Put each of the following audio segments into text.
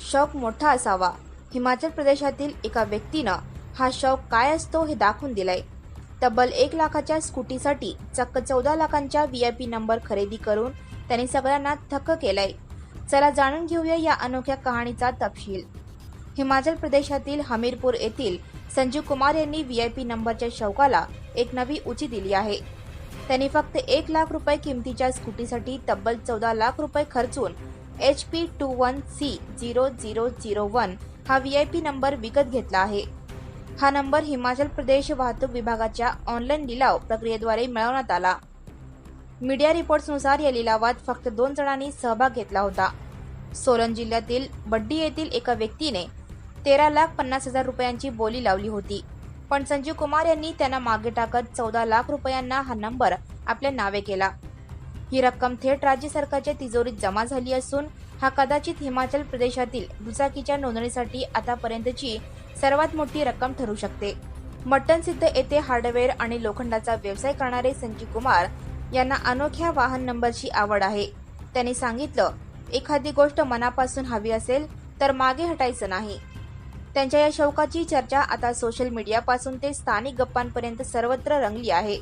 शौक मोठा असावा. हिमाचल प्रदेशातील एका व्यक्तीनं हा शौक काय असतो हे दाखवून दिलंय. तब्बल एक लाखाच्या स्कूटीसाठी चक्क चौदा लाखांच्या व्ही आय पी नंबर खरेदी करून त्यांनी सगळ्यांना थक्क केलंय. चला जाणून घेऊया या अनोख्या कहाणीचा तपशील. हिमाचल प्रदेशातील हमीरपूर येथील संजीव कुमार यांनी व्ही आय पी नंबरच्या शौकाला एक नवी उची दिली आहे. त्यांनी फक्त एक लाख रुपये किमतीच्या स्कूटीसाठी तब्बल चौदा लाख रुपये खर्चून H P two one C zero zero zero one हा वी आय पी नंबर विकत घेतला आहे. हा नंबर हिमाचल प्रदेश वाहतूक विभागाच्या ऑनलाईन लिलाव प्रक्रियेद्वारे मिळवण्यात आला. मीडिया रिपोर्ट्सनुसार या लिलावात फक्त दोन जणांनी सहभाग घेतला होता. सोलन जिल्ह्यातील बड्डी येथील एका व्यक्तीने तेरा लाख पन्नास हजार रुपयांची बोली लावली होती. पण संजीव कुमार यांनी त्यांना मागे टाकत चौदा लाख रुपयांना हा नंबर आपल्या नावे केला. ही रक्कम थेट राज्य सरकारच्या तिजोरीत जमा झाली असून हा कदाचित हिमाचल प्रदेशातील दुचाकीच्या नोंदणीसाठी आतापर्यंतची सर्वात मोठी रक्कम ठरू शकते. मट्टन सिद्ध येथे हार्डवेअर आणि लोखंडाचा व्यवसाय करणारे संजीव कुमार यांना अनोख्या वाहन नंबरची आवड आहे. त्यांनी सांगितलं एखादी गोष्ट मनापासून हवी असेल तर मागे हटायचं नाही. त्यांच्या या शौकाची चर्चा आता सोशल मीडियापासून ते स्थानिक गप्पांपर्यंत सर्वत्र रंगली आहे.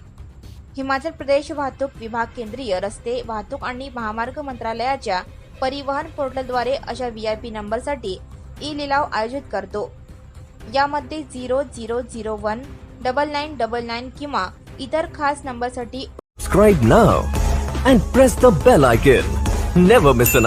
हिमाचल प्रदेश वाहतूक विभाग केंद्रीय रस्ते वाहतूक आणि महामार्ग मंत्रालयाच्या परिवहन पोर्टलद्वारे अशा वी आय पी नंबरसाठी ई लिलाव आयोजित करतो यामध्ये zero zero zero one double nine double nine किंवा इतर खास नंबरसाठी subscribe now and press the bell icon never miss an.